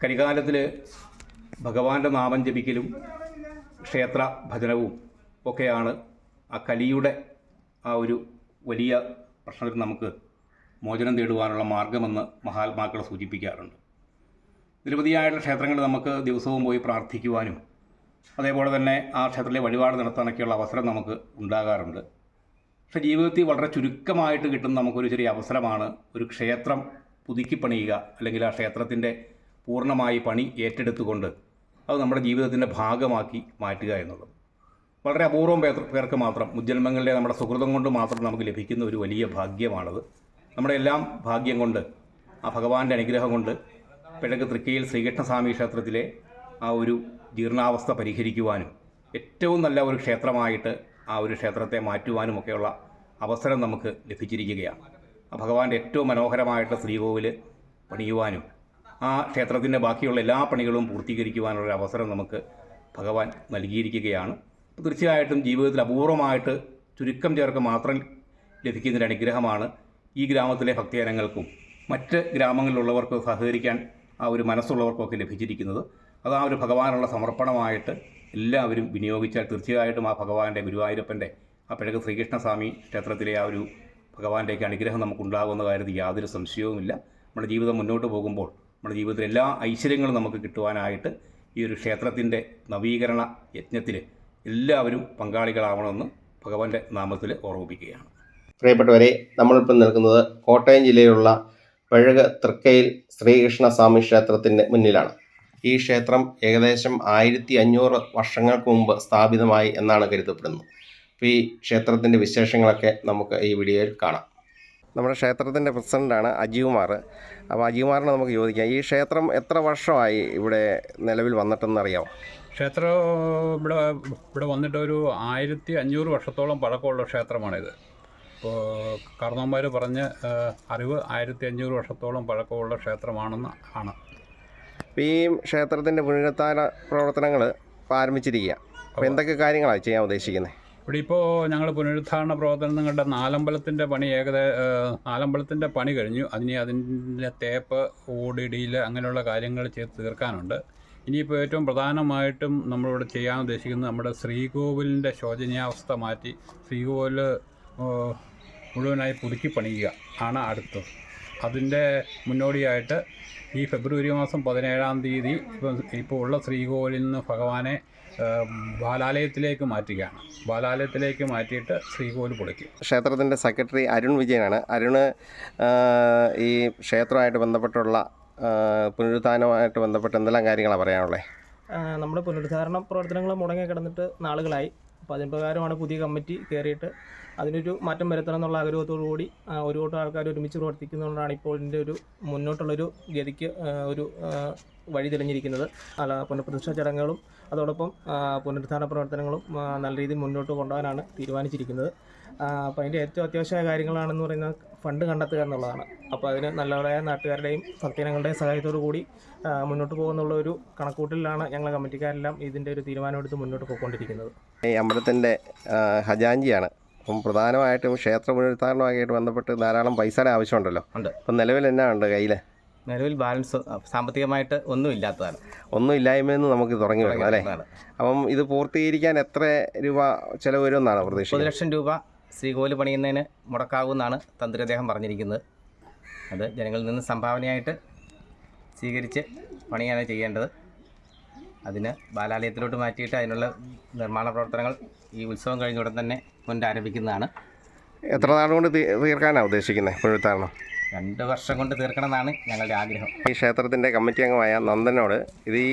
കരികാലത്തിൽ ഭഗവാന്റെ നാമം ജപിക്കലും ക്ഷേത്ര ഭജനവും ഒക്കെയാണ് ആ കലിയുടെ ആ ഒരു വലിയ പ്രശ്നത്തിൽ നമുക്ക് മോചനം തേടുവാനുള്ള മാർഗമെന്ന് മഹാത്മാക്കൾ സൂചിപ്പിക്കാറുണ്ട്. നിരവധിയായിട്ടുള്ള ക്ഷേത്രങ്ങൾ നമുക്ക് ദിവസവും പോയി പ്രാർത്ഥിക്കുവാനും അതേപോലെ തന്നെ ആ ക്ഷേത്രത്തിലെ വഴിപാട് നടത്താനൊക്കെയുള്ള അവസരം നമുക്ക് ഉണ്ടാകാറുണ്ട്. പക്ഷേ ജീവിതത്തിൽ വളരെ ചുരുക്കമായിട്ട് കിട്ടുന്ന നമുക്കൊരു ചെറിയ അവസരമാണ് ഒരു ക്ഷേത്രം പുതുക്കിപ്പണിയുക അല്ലെങ്കിൽ ആ ക്ഷേത്രത്തിന്റെ പൂർണമായി പണി ഏറ്റെടുത്തുകൊണ്ട് അത് നമ്മുടെ ജീവിതത്തിന്റെ ഭാഗമാക്കി മാറ്റുക എന്നുള്ളത്. വളരെ അപൂർവം പേർ പേർക്ക് മാത്രം മുജ്ജന്മങ്ങളിലെ നമ്മുടെ സുഹൃതം കൊണ്ട് മാത്രം നമുക്ക് ലഭിക്കുന്ന ഒരു വലിയ ഭാഗ്യമാണത്. നമ്മുടെ എല്ലാം ഭാഗ്യം കൊണ്ട് ആ ഭഗവാന്റെ അനുഗ്രഹം കൊണ്ട് പിഴക്ക് തൃക്കയിൽ ശ്രീകൃഷ്ണസ്വാമി ക്ഷേത്രത്തിലെ ആ ഒരു ജീർണാവസ്ഥ പരിഹരിക്കുവാനും ഏറ്റവും നല്ല ഒരു ക്ഷേത്രമായിട്ട് ആ ഒരു ക്ഷേത്രത്തെ മാറ്റുവാനും ഒക്കെയുള്ള അവസരം നമുക്ക് ലഭിച്ചിരിക്കുകയാണ്. ആ ഭഗവാന്റെ ഏറ്റവും മനോഹരമായിട്ട് ശ്രീകോവിൽ പണിയുവാനും ആ ക്ഷേത്രത്തിന്റെ ബാക്കിയുള്ള എല്ലാ പണികളും പൂർത്തീകരിക്കുവാനുള്ള ഒരു അവസരം നമുക്ക് ഭഗവാൻ നൽകിയിരിക്കുകയാണ്. തീർച്ചയായിട്ടും ജീവിതത്തിൽ അപൂർവമായിട്ട് ചുരുക്കം ചേർക്ക് മാത്രം ലഭിക്കുന്നൊരു അനുഗ്രഹമാണ് ഈ ഗ്രാമത്തിലെ ഭക്തജനങ്ങൾക്കും മറ്റ് ഗ്രാമങ്ങളിലുള്ളവർക്കും സഹകരിക്കാൻ ആ ഒരു മനസ്സുള്ളവർക്കൊക്കെ ലഭിച്ചിരിക്കുന്നത്. അത് ആ ഒരു ഭഗവാനുള്ള സമർപ്പണമായിട്ട് എല്ലാവരും വിനിയോഗിച്ചാൽ തീർച്ചയായിട്ടും ആ ഭഗവാന്റെ ഗുരുവായൂരപ്പന്റെ ആ പിഴക്ക് ശ്രീകൃഷ്ണസ്വാമി ക്ഷേത്രത്തിലെ ആ ഒരു ഭഗവാന്റെയൊക്കെ അനുഗ്രഹം നമുക്കുണ്ടാകുന്ന കാര്യത്തിൽ യാതൊരു സംശയവുമില്ല. നമ്മുടെ ജീവിതം മുന്നോട്ട് പോകുമ്പോൾ നമ്മുടെ ജീവിതത്തിൽ എല്ലാ ഐശ്വര്യങ്ങളും നമുക്ക് കിട്ടുവാനായിട്ട് ഈ ഒരു ക്ഷേത്രത്തിന്റെ നവീകരണ യജ്ഞത്തിൽ എല്ലാവരും പങ്കാളികളാവണമെന്ന് ഭഗവാന്റെ നാമത്തിൽ ഓർമ്മിപ്പിക്കുകയാണ്. പ്രിയപ്പെട്ടവരെ നമ്മളിപ്പോൾ നിൽക്കുന്നത് കോട്ടയം ജില്ലയിലുള്ള പഴക തൃക്കയിൽ ശ്രീകൃഷ്ണ സ്വാമി ക്ഷേത്രത്തിന്റെ മുന്നിലാണ്. ഈ ക്ഷേത്രം ഏകദേശം ആയിരത്തി അഞ്ഞൂറ് വർഷങ്ങൾക്ക് മുമ്പ് സ്ഥാപിതമായി എന്നാണ് കരുതപ്പെടുന്നത്. അപ്പോൾ ഈ ക്ഷേത്രത്തിന്റെ വിശേഷങ്ങളൊക്കെ നമുക്ക് ഈ വീഡിയോയിൽ കാണാം. നമ്മുടെ ക്ഷേത്രത്തിന്റെ പ്രസിഡന്റാണ് അജികുമാർ. അപ്പോൾ അജികുമാറിനെ നമുക്ക് ചോദിക്കാം ഈ ക്ഷേത്രം എത്ര വർഷമായി ഇവിടെ നിലവിൽ വന്നിട്ടെന്ന് അറിയാമോ ക്ഷേത്രം ഇവിടെ ഇവിടെ വന്നിട്ട് ഒരു ആയിരത്തി അഞ്ഞൂറ് വർഷത്തോളം പഴക്കമുള്ള ക്ഷേത്രമാണിത്. ഇപ്പോൾ കർണന്മാർ പറഞ്ഞ അറിവ് ആയിരത്തി അഞ്ഞൂറ് വർഷത്തോളം പഴക്കമുള്ള ക്ഷേത്രമാണെന്ന് ആണ്. ഈ ക്ഷേത്രത്തിന്റെ പുനരുദ്ധാര പ്രവർത്തനങ്ങൾ ആരംഭിച്ചിരിക്കുക അപ്പോൾ എന്തൊക്കെ കാര്യങ്ങളാണ് ചെയ്യാൻ ഉദ്ദേശിക്കുന്നത്? ഇവിടെ ഇപ്പോൾ ഞങ്ങൾ പുനരുദ്ധാരണ പ്രവർത്തനങ്ങളുടെ നാലമ്പലത്തിന്റെ പണി ഏകദേശം നാലമ്പലത്തിന്റെ പണി കഴിഞ്ഞു. അതിന് അതിന്റെ തേപ്പ് ഓടിടിയിൽ അങ്ങനെയുള്ള കാര്യങ്ങൾ ചെയ്ത് തീർക്കാനുണ്ട്. ഇനിയിപ്പോൾ ഏറ്റവും പ്രധാനമായിട്ടും നമ്മളിവിടെ ചെയ്യാൻ ഉദ്ദേശിക്കുന്നത് നമ്മുടെ ശ്രീകോവിലിന്റെ ശോചനീയാവസ്ഥ മാറ്റി ശ്രീകോവിൽ മുഴുവനായി പുതുക്കി പണിയുക ആണ് അടുത്തത്. അതിന്റെ മുന്നോടിയായിട്ട് ഈ ഫെബ്രുവരി മാസം പതിനേഴാം തീയതി ഇപ്പോൾ ഇപ്പോൾ ഉള്ള ശ്രീകോവിലിൽ നിന്ന് ഭഗവാനെ ബാലാലയത്തിലേക്ക് മാറ്റുകയാണ് ബാലാലയത്തിലേക്ക് മാറ്റിയിട്ട് ശ്രീകോവിൽ പൊളിക്കും. ക്ഷേത്രത്തിന്റെ സെക്രട്ടറി അരുൺ വിജയനാണ്. അരുണ് ഈ ക്ഷേത്രമായിട്ട് ബന്ധപ്പെട്ടുള്ള പുനരുദ്ധാരണമായിട്ട് ബന്ധപ്പെട്ട് എന്തെല്ലാം കാര്യങ്ങളാണ് പറയാനുള്ളത് നമ്മുടെ പുനരുദ്ധാരണ പ്രവർത്തനങ്ങൾ മുടങ്ങി കിടന്നിട്ട് നാളുകളായി. അപ്പോൾ അതിന് പ്രകാരമാണ് പുതിയ കമ്മിറ്റി കയറിയിട്ട് അതിനൊരു മാറ്റം വരുത്തണം എന്നുള്ള ആഗ്രഹത്തോടു കൂടി ഒരു കൂട്ടം ആൾക്കാർ ഒരുമിച്ച് പ്രവർത്തിക്കുന്നതുകൊണ്ടാണ് ഇപ്പോൾ ഇതിന്റെ ഒരു മുന്നോട്ടുള്ളൊരു ഗതിക്ക് ഒരു വഴി തെളിഞ്ഞിരിക്കുന്നത്. അല്ല പുനഃപ്രതിഷ്ഠ ചടങ്ങുകളും അതോടൊപ്പം പുനരുദ്ധാരണ പ്രവർത്തനങ്ങളും നല്ല രീതിയിൽ മുന്നോട്ട് കൊണ്ടുപോകാനാണ് തീരുമാനിച്ചിരിക്കുന്നത്. അപ്പോൾ അതിന്റെ ഏറ്റവും അത്യാവശ്യമായ കാര്യങ്ങളാണെന്ന് പറയുന്നത് ഫണ്ട് കണ്ടെത്തുക എന്നുള്ളതാണ്. അപ്പോൾ അതിന് നല്ലവരായ നാട്ടുകാരുടെയും ഭക്തജനങ്ങളുടെയും സഹായത്തോടു കൂടി മുന്നോട്ട് പോകുന്നുള്ള ഒരു കണക്കൂട്ടിലാണ് ഞങ്ങൾ കമ്മിറ്റിക്കാരെല്ലാം ഇതിന്റെ ഒരു തീരുമാനമെടുത്ത് മുന്നോട്ട് പോയിക്കൊണ്ടിരിക്കുന്നത്. ഈ അമ്പലത്തിന്റെ ഹജാഞ്ചിയാണ് അപ്പം പ്രധാനമായിട്ടും ക്ഷേത്ര പുനരുദ്ധാരണമായിട്ട് ബന്ധപ്പെട്ട് ധാരാളം പൈസയുടെ ആവശ്യമുണ്ടല്ലോ. ഉണ്ട്. അപ്പം നിലവിൽ എന്നാ ഉണ്ട് കയ്യിൽ നിലവിൽ ബാലൻസ് സാമ്പത്തികമായിട്ട് ഒന്നും ഇല്ലാത്തതാണ്. ഒന്നും ഇല്ലായ്മയെന്ന് നമുക്ക് തുടങ്ങി വരണം അല്ലേ? അപ്പം ഇത് പൂർത്തീകരിക്കാൻ എത്ര രൂപ ചിലവ് വരുമെന്നാണ് പ്രതീക്ഷിക്കുന്നത്? ഒരു ലക്ഷം രൂപ ശ്രീകോൽ പണിയുന്നതിന് മുടക്കാവുമെന്നാണ് തന്ത്രി അദ്ദേഹം പറഞ്ഞിരിക്കുന്നത്. അത് ജനങ്ങളിൽ നിന്ന് സംഭാവനയായിട്ട് സ്വീകരിച്ച് പണിയാണ് ചെയ്യേണ്ടത്. അതിന് ബാലാലയത്തിലോട്ട് മാറ്റിയിട്ട് അതിനുള്ള നിർമ്മാണ പ്രവർത്തനങ്ങൾ ഈ ഉത്സവം കഴിഞ്ഞ ഉടൻ തന്നെ പുനരാരംഭിക്കുന്നതാണ് എത്ര നാളുകൊണ്ട് തീർക്കാനാണ് ഉദ്ദേശിക്കുന്നത് പുനരുദ്ധാരണം രണ്ട് വർഷം കൊണ്ട് തീർക്കണമെന്നാണ് ഞങ്ങളുടെ ആഗ്രഹം. ഈ ക്ഷേത്രത്തിന്റെ കമ്മിറ്റി അംഗമായ നന്ദനോട് ഇത് ഈ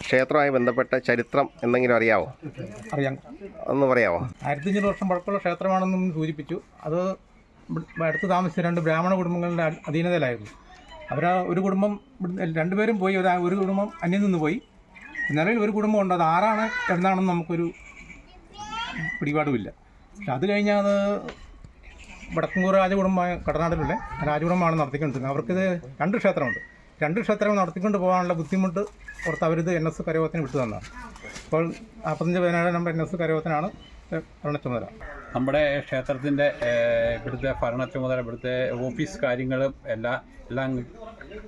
ക്ഷേത്രമായി ബന്ധപ്പെട്ട ചരിത്രം എന്തെങ്കിലും അറിയാവോ? അറിയാം. ഒന്ന് പറയാമോ ആയിരത്തി അഞ്ഞൂറ് വർഷം പഴക്കമുള്ള ക്ഷേത്രമാണെന്നും സൂചിപ്പിച്ചു. അത് അടുത്ത് താമസിച്ച രണ്ട് ബ്രാഹ്മണ കുടുംബങ്ങളുടെ അധീനതയിലായിരുന്നു. അവർ ഒരു കുടുംബം രണ്ടുപേരും പോയി ഒരു കുടുംബം അന്യം നിന്ന് പോയി. നിലവിൽ ഒരു കുടുംബം ഉണ്ട്. അത് ആരാണ് എന്താണെന്ന് നമുക്കൊരു പിടിപാടുമില്ല. പക്ഷെ അത് കഴിഞ്ഞാൽ അത് വടക്കുംകൂർ രാജകുടുംബമായ കടനാടിലുള്ള രാജകുടുംബമാണ് നടത്തിക്കൊണ്ടിരുന്നത്. അവർക്കിത് രണ്ട് ക്ഷേത്രമുണ്ട്. രണ്ട് ക്ഷേത്രങ്ങൾ നടത്തിക്കൊണ്ട് പോകാനുള്ള ബുദ്ധിമുട്ട് ഓർത്ത് അവരിത് എൻ എസ് കരയോത്തിന് വിട്ടു തന്നതാണ്. ഇപ്പോൾ നാൽപ്പത്തഞ്ച് പതിനേഴ് നമ്പർ എൻ എസ് കരയോത്തിനാണ് ചുമതല നമ്മുടെ ക്ഷേത്രത്തിന്റെ ഇവിടുത്തെ ഭരണ ചുമതല ഇവിടുത്തെ ഓഫീസ് കാര്യങ്ങളും എല്ലാം എല്ലാം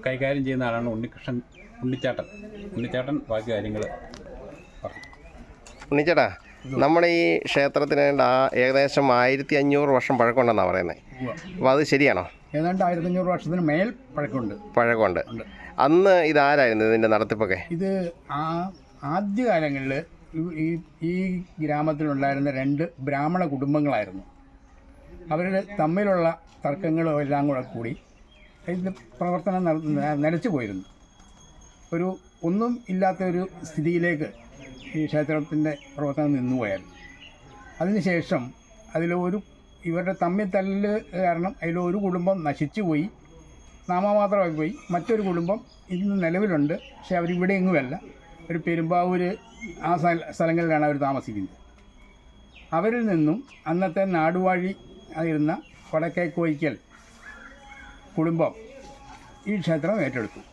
കൈകാര്യം ചെയ്യുന്ന ആളാണ് ഉണ്ണികൃഷ്ണൻ ഉണ്ണിച്ചാട്ടൻ. ഉണ്ണിച്ചാട്ടൻ ബാക്കി കാര്യങ്ങൾ ഉണ്ണിച്ചേട്ടാ നമ്മുടെ ഈ ക്ഷേത്രത്തിന് ആ ഏകദേശം ആയിരത്തി അഞ്ഞൂറ് വർഷം പഴക്കമുണ്ടെന്നാണ് പറയുന്നത് അപ്പോൾ അത് ശരിയാണോ? ഏതാണ്ട് ആയിരത്തഞ്ഞൂറ് വർഷത്തിന് മേൽ പഴക്കമുണ്ട്. പഴക്കമുണ്ട്. അന്ന് ഇതാരായിരുന്നു ഇതിന്റെ നടത്തിപ്പൊക്കെ? ഇത് ആ ആദ്യകാലങ്ങളിൽ ഈ ഈ ഗ്രാമത്തിലുണ്ടായിരുന്ന രണ്ട് ബ്രാഹ്മണ കുടുംബങ്ങളായിരുന്നു. അവരുടെ തമ്മിലുള്ള തർക്കങ്ങളും എല്ലാം കൂടെ കൂടി ഇത് പ്രവർത്തനം നിലച്ചു പോയിരുന്നു ഒരു ഒന്നും ഇല്ലാത്ത ഒരു സ്ഥിതിയിലേക്ക് ഈ ക്ഷേത്രത്തിന്റെ പ്രവർത്തനം നിന്നുപോയായിരുന്നു അതിനുശേഷം അതിൽ ഒരു ഇവരുടെ തമ്മിൽ തല്ല് കാരണം അതിലൊരു കുടുംബം നശിച്ചു പോയി. നാമമാത്രമായി പോയി. മറ്റൊരു കുടുംബം ഇന്ന് നിലവിലുണ്ട്. പക്ഷേ അവരിവിടെ എങ്ങുമല്ല ഒരു പെരുമ്പാവൂർ ആ സ്ഥല സ്ഥലങ്ങളിലാണ് അവർ താമസിക്കുന്നത്. അവരിൽ നിന്നും അന്നത്തെ നാടുവാഴി ആയിരുന്ന വടക്കേ കോയിക്കൽ കുടുംബം ഈ ക്ഷേത്രം ഏറ്റെടുത്തു.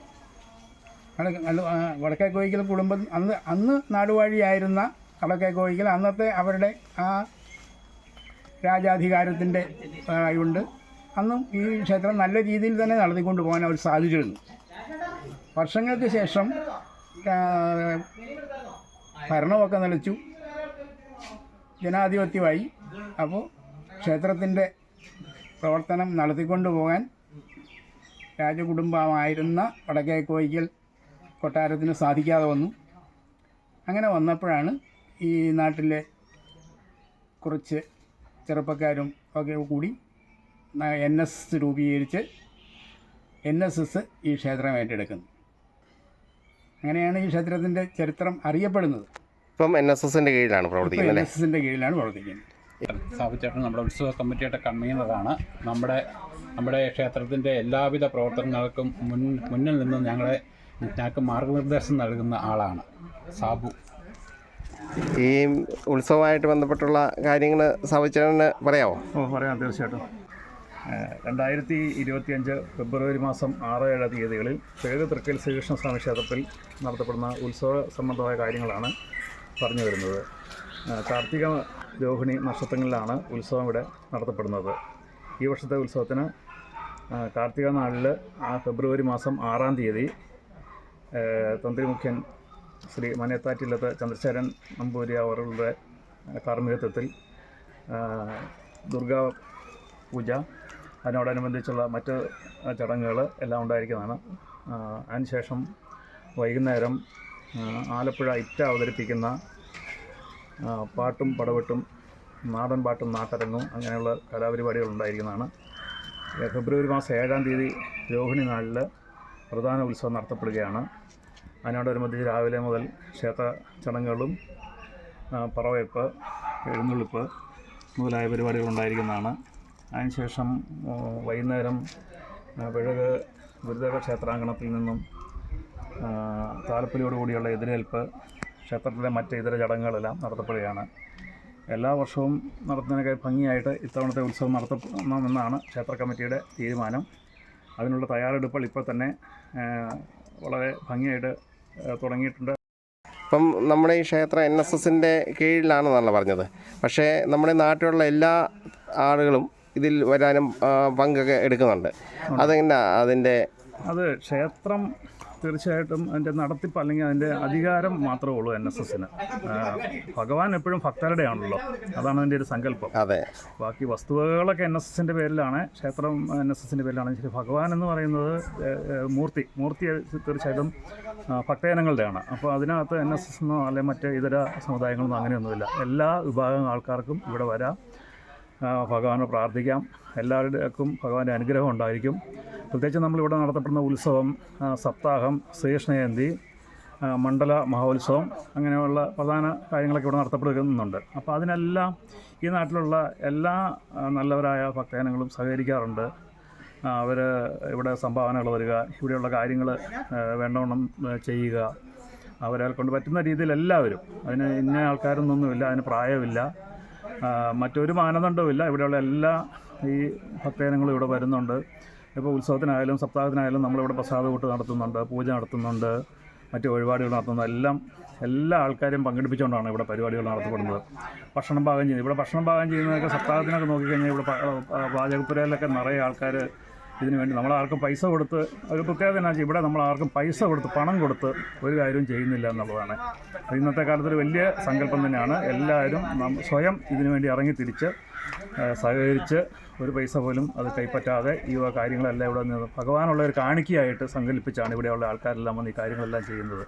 വടക്ക് കോയിക്കൽ കുടുംബം അന്ന് അന്ന് നാടുവാഴിയായിരുന്ന വടക്കേ കോയിക്കൽ അന്നത്തെ അവരുടെ ആ രാജാധികാരത്തിന്റെ ആയതുകൊണ്ട് അന്നും ഈ ക്ഷേത്രം നല്ല രീതിയിൽ തന്നെ നടത്തിക്കൊണ്ട് പോകാൻ അവർ സാധിച്ചിരുന്നു. വർഷങ്ങൾക്ക് ശേഷം ഭരണമൊക്കെ നിലച്ചു. ജനാധിപത്യമായി. അപ്പോൾ ക്ഷേത്രത്തിന്റെ പ്രവർത്തനം നടത്തിക്കൊണ്ട് പോകാൻ രാജകുടുംബമായിരുന്ന വടക്കേ കോയിക്കൽ കൊട്ടാരത്തിന് സാധിക്കാതെ വന്നു. അങ്ങനെ വന്നപ്പോഴാണ് ഈ നാട്ടിലെ കുറച്ച് ചെറുപ്പക്കാരും ഒക്കെ കൂടി എൻ എസ് എസ് രൂപീകരിച്ച് എൻ എസ് എസ് ഈ ക്ഷേത്രം ഏറ്റെടുക്കുന്നു. അങ്ങനെയാണ് ഈ ക്ഷേത്രത്തിന്റെ ചരിത്രം അറിയപ്പെടുന്നത്. ഇപ്പം എൻ എസ് എസിന്റെ കീഴിലാണ് പ്രവർത്തിക്കുന്നത് എൻ എസ് എസിന്റെ കീഴിലാണ് പ്രവർത്തിക്കുന്നത്. സ്ഥാപിച്ചേട്ടൻ നമ്മുടെ ഉത്സവ കമ്മിറ്റിയുടെ കൺവീനറാണ്. നമ്മുടെ നമ്മുടെ ക്ഷേത്രത്തിന്റെ എല്ലാവിധ പ്രവർത്തനങ്ങൾക്കും മുൻ മുന്നിൽ നിന്ന് ഞങ്ങളെ ഞങ്ങൾക്ക് മാർഗനിർദ്ദേശം നൽകുന്ന ആളാണ് സാബു. ഈ ഉത്സവമായിട്ട് ബന്ധപ്പെട്ടുള്ള കാര്യങ്ങൾ സാബുച്ചേട്ടന് പറയാമോ ഓ പറയാം തീർച്ചയായിട്ടും. രണ്ടായിരത്തി ഇരുപത്തിയഞ്ച് ഫെബ്രുവരി മാസം ആറ് ഏഴ് തീയതികളിൽ പേര് തൃക്കൽ ശ്രീകൃഷ്ണ സ്വാമി ക്ഷേത്രത്തിൽ നടത്തപ്പെടുന്ന ഉത്സവ സംബന്ധമായ കാര്യങ്ങളാണ് പറഞ്ഞു വരുന്നത്. കാർത്തിക രോഹിണി നക്ഷത്രങ്ങളിലാണ് ഉത്സവം ഇവിടെ നടത്തപ്പെടുന്നത്. ഈ വർഷത്തെ ഉത്സവത്തിന് കാർത്തിക നാളിൽ ആ ഫെബ്രുവരി മാസം ആറാം തീയതി തന്ത്രിമുഖ്യൻ ശ്രീ മനയത്താറ്റില്ലത്ത് ചന്ദ്രശേഖരൻ നമ്പൂരി അവരുടെ കാർമ്മികത്വത്തിൽ ദുർഗാ പൂജ അതിനോടനുബന്ധിച്ചുള്ള മറ്റ് ചടങ്ങുകൾ എല്ലാം ഉണ്ടായിരിക്കുന്നതാണ്. അതിനുശേഷം വൈകുന്നേരം ആലപ്പുഴ ഇറ്റ അവതരിപ്പിക്കുന്ന പാട്ടും പടവെട്ടും നാടൻ പാട്ടും നാട്ടരങ്ങും അങ്ങനെയുള്ള കലാപരിപാടികൾ ഉണ്ടായിരിക്കുന്നതാണ്. ഫെബ്രുവരി മാസം ഏഴാം തീയതി രോഹിണി നാളിൽ പ്രധാന ഉത്സവം നടത്തപ്പെടുകയാണ്. അതിനോടനുബന്ധിച്ച് രാവിലെ മുതൽ ക്ഷേത്ര ചടങ്ങുകളും പറവയപ്പ് എഴുന്നള്ളിപ്പ് മുതലായ പരിപാടികൾ ഉണ്ടായിരിക്കുന്നതാണ് അതിനുശേഷം വൈകുന്നേരം പിഴക് ഗുരുദേവ ക്ഷേത്രാങ്കണത്തിൽ നിന്നും താലപ്പൊലിയോടുകൂടിയുള്ള എതിരേൽപ്പ് ക്ഷേത്രത്തിലെ മറ്റ് ഇതര ചടങ്ങുകളെല്ലാം നടത്തപ്പെടുകയാണ്. എല്ലാ വർഷവും നടത്തുന്നതിനൊക്കെ ഭംഗിയായിട്ട് ഇത്തവണത്തെ ഉത്സവം നടത്തണമെന്നാണ് ക്ഷേത്ര കമ്മിറ്റിയുടെ തീരുമാനം. അതിനുള്ള തയ്യാറെടുപ്പുകൾ ഇപ്പോൾ തന്നെ വളരെ ഭംഗിയായിട്ട് തുടങ്ങിയിട്ടുണ്ട്. ഇപ്പം നമ്മുടെ ഈ ക്ഷേത്രം എൻ എസ് എസിന്റെ കീഴിലാണെന്നാണല്ലോ പറഞ്ഞത്. പക്ഷേ നമ്മുടെ നാട്ടിലുള്ള എല്ലാ ആളുകളും ഇതിൽ വരാനും പങ്കൊക്കെ എടുക്കുന്നുണ്ട്. അതെങ്ങനെ അതിന്റെ അത് ക്ഷേത്രം തീർച്ചയായിട്ടും അതിന്റെ നടത്തിപ്പ് അല്ലെങ്കിൽ അതിന്റെ അധികാരം മാത്രമേ ഉള്ളൂ എൻ എസ് എസിന്. ഭഗവാൻ എപ്പോഴും ഭക്തരുടെ ആണല്ലോ അതാണ് അതിന്റെ ഒരു സങ്കല്പം. അതെ. ബാക്കി വസ്തുവകകളൊക്കെ എൻ എസ് എസിന്റെ പേരിലാണ് ക്ഷേത്രം എൻ എസ് എസിന്റെ പേരിലാണ്. ശരി ഭഗവാൻ എന്ന് പറയുന്നത് മൂർത്തി. മൂർത്തി തീർച്ചയായിട്ടും ഭക്തജനങ്ങളുടെയാണ്. അപ്പോൾ അതിനകത്ത് എൻ എസ് എസ് എന്നോ അല്ലെങ്കിൽ മറ്റ് ഇതര സമുദായങ്ങളൊന്നും അങ്ങനെയൊന്നുമില്ല. എല്ലാ വിഭാഗം ആൾക്കാർക്കും ഇവിടെ വരാം. ഭഗവാനെ പ്രാർത്ഥിക്കാം. എല്ലാവർക്കും ഭഗവാന്റെ അനുഗ്രഹം ഉണ്ടായിരിക്കും. പ്രത്യേകിച്ച് നമ്മളിവിടെ നടത്തപ്പെടുന്ന ഉത്സവം സപ്താഹം ശ്രീകൃഷ്ണജയന്തി മണ്ഡല മഹോത്സവം അങ്ങനെയുള്ള പ്രധാന കാര്യങ്ങളൊക്കെ ഇവിടെ നടത്തപ്പെടുന്നുണ്ട്. അപ്പോൾ അതിനെല്ലാം ഈ നാട്ടിലുള്ള എല്ലാ നല്ലവരായ ഭക്തജനങ്ങളും സഹകരിക്കാറുണ്ട്. അവർ ഇവിടെ സംഭാവനകൾ വരിക ഇവിടെയുള്ള കാര്യങ്ങൾ വേണ്ടവണ്ണം ചെയ്യുക. അവരെ കൊണ്ട് പറ്റുന്ന രീതിയിൽ എല്ലാവരും അതിന് ഇന്ന ആൾക്കാരൊന്നൊന്നുമില്ല അതിന് പ്രായമില്ല. മറ്റൊരു മാനദണ്ഡവുമില്ല. ഇവിടെയുള്ള എല്ലാ ഈ ഭക്തജനങ്ങളും ഇവിടെ വരുന്നുണ്ട്. ഇപ്പോൾ ഉത്സവത്തിനായാലും സപ്താഹത്തിനായാലും നമ്മളിവിടെ പ്രസാദകൂട്ട് നടത്തുന്നുണ്ട് പൂജ നടത്തുന്നുണ്ട് മറ്റ് വഴിപാടുകൾ നടത്തുന്നത് എല്ലാം എല്ലാ ആൾക്കാരെയും പങ്കെടുപ്പിച്ചുകൊണ്ടാണ് ഇവിടെ പരിപാടികൾ നടത്തപ്പെടുന്നത് ഭക്ഷണം പാകം ചെയ്യുന്നത്. ഇവിടെ ഭക്ഷണം പാകം ചെയ്യുന്നതൊക്കെ സപ്താഹത്തിനൊക്കെ നോക്കിക്കഴിഞ്ഞാൽ ഇവിടെ പാചകപ്പുരയിലൊക്കെ നിറയെ ആൾക്കാർ ഇതിനു വേണ്ടി നമ്മളാർക്കും പൈസ കൊടുത്ത് ഒരു പ്രത്യേകത എന്നാ വെച്ചാൽ ഇവിടെ നമ്മളാർക്കും പൈസ കൊടുത്ത് പണം കൊടുത്ത് ഒരു കാര്യവും ചെയ്യുന്നില്ല എന്നുള്ളതാണ്. ഇന്നത്തെ കാലത്തൊരു വലിയ സങ്കല്പം തന്നെയാണ്. എല്ലാവരും സ്വയം ഇതിനു വേണ്ടി ഇറങ്ങി തിരിച്ച് സഹകരിച്ച് ഒരു പൈസ പോലും അത് കൈപ്പറ്റാതെ ഈ കാര്യങ്ങളെല്ലാം ഇവിടെ നിന്ന് ഭഗവാനുള്ള ഒരു കാണിക്കയായിട്ട് സങ്കല്പിച്ചാണ് ഇവിടെയുള്ള ആൾക്കാരെല്ലാം വന്ന് ഈ കാര്യങ്ങളെല്ലാം ചെയ്യുന്നത്.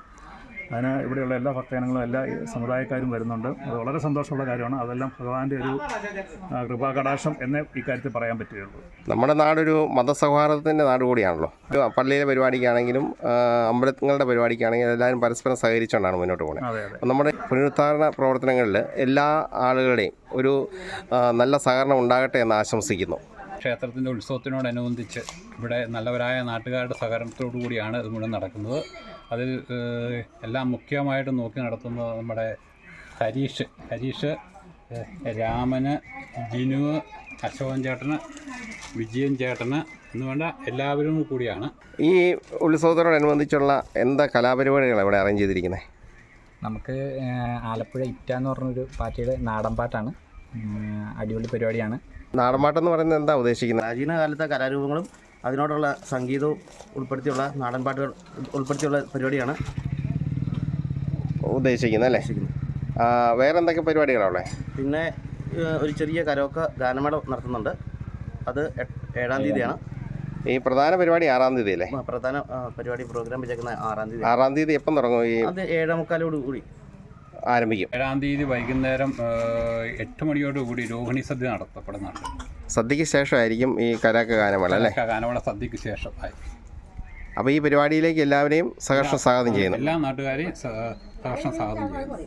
അതിന് ഇവിടെയുള്ള എല്ലാ ഭക്തജനങ്ങളും എല്ലാ സമുദായക്കാരും വരുന്നുണ്ട്. അത് വളരെ സന്തോഷമുള്ള കാര്യമാണ്. അതെല്ലാം ഭഗവാന്റെ ഒരു കൃപാകടാക്ഷം എന്നേ ഇക്കാര്യത്തിൽ പറയാൻ പറ്റുകയുള്ളൂ. നമ്മുടെ നാടൊരു മതസൗഹാർദ്ദത്തിന്റെ നാട് കൂടിയാണല്ലോ. ഒരു പള്ളിയിലെ പരിപാടിക്കാണെങ്കിലും അമ്പലങ്ങളുടെ പരിപാടിക്കാണെങ്കിലും എല്ലാവരും പരസ്പരം സഹകരിച്ചുകൊണ്ടാണ് മുന്നോട്ട് പോകുന്നത് നമ്മുടെ പുനരുദ്ധാരണ പ്രവർത്തനങ്ങളിൽ എല്ലാ ആളുകളുടെയും ഒരു നല്ല സഹകരണം ഉണ്ടാകട്ടെ എന്ന് ആശംസിക്കുന്നു. ക്ഷേത്രത്തിന്റെ ഉത്സവത്തിനോടനുബന്ധിച്ച് ഇവിടെ നല്ലവരായ നാട്ടുകാരുടെ സഹകരണത്തോടു കൂടിയാണ് ഇത് മുഴുവൻ നടക്കുന്നത്. അതിൽ എല്ലാം മുഖ്യമായിട്ട് നോക്കി നടത്തുന്നത് നമ്മുടെ ഹരീഷ്. ഹരീഷ് രാമന് ജിനു അശോകൻ ചേട്ടന് വിജയൻ ചേട്ടന് എന്ന് വേണ്ട എല്ലാവരും കൂടിയാണ്. ഈ ഉത്സവത്തോടനുബന്ധിച്ചുള്ള എന്താ കലാപരിപാടികളാണ് ഇവിടെ അറേഞ്ച് ചെയ്തിരിക്കുന്നത്? നമുക്ക് ആലപ്പുഴ ഇറ്റ എന്ന് പറഞ്ഞൊരു പാർട്ടിയുടെ നാടൻ പാട്ടാണ്. അടിപൊളി പരിപാടിയാണ്. നാടൻപാട്ട് എന്ന് പറയുന്നത് എന്താ ഉദ്ദേശിക്കുന്നത്? പ്രാചീന കാലത്തെ കലാരൂപങ്ങളും അതിനോടുള്ള സംഗീതവും ഉൾപ്പെടുത്തിയുള്ള നാടൻപാട്ടുകൾ ഉൾപ്പെടുത്തിയുള്ള പരിപാടിയാണ് ഉദ്ദേശിക്കുന്നത് അല്ലേ? വേറെ എന്തൊക്കെ പരിപാടികളാണ് പിന്നെ ഒരു ചെറിയ കരോക്ക ഗാനമേള നടത്തുന്നുണ്ട്. അത് ഏഴാം തീയതിയാണ്. ഈ പ്രധാന പരിപാടി ആറാം തീയതി അല്ലേ? പ്രധാന പരിപാടി പ്രോഗ്രാം വെച്ചേക്കുന്ന ആറാം തീയതി. ആറാം തീയതി എപ്പം തുടങ്ങും ഈ അത് ഏഴേ മുക്കാലോട് കൂടി. ആരംഭിക്കും. ഏഴാം തീയതി വൈകുന്നേരം എട്ട് മണിയോട് കൂടി രോഹിണി സദ്യ നടത്തപ്പെടുന്നുണ്ട് സദ്യക്ക് ശേഷമായിരിക്കും ഈ കരാക്ക ഗാനമേള അല്ലേ? ഗാനമേള സദ്യക്ക് ശേഷം അപ്പോൾ ഈ പരിപാടിയിലേക്ക് എല്ലാവരെയും സഹർഷം സ്വാഗതം ചെയ്യുന്നു. എല്ലാ നാട്ടുകാരെയും സഹർഷം സ്വാഗതം ചെയ്യുന്നു.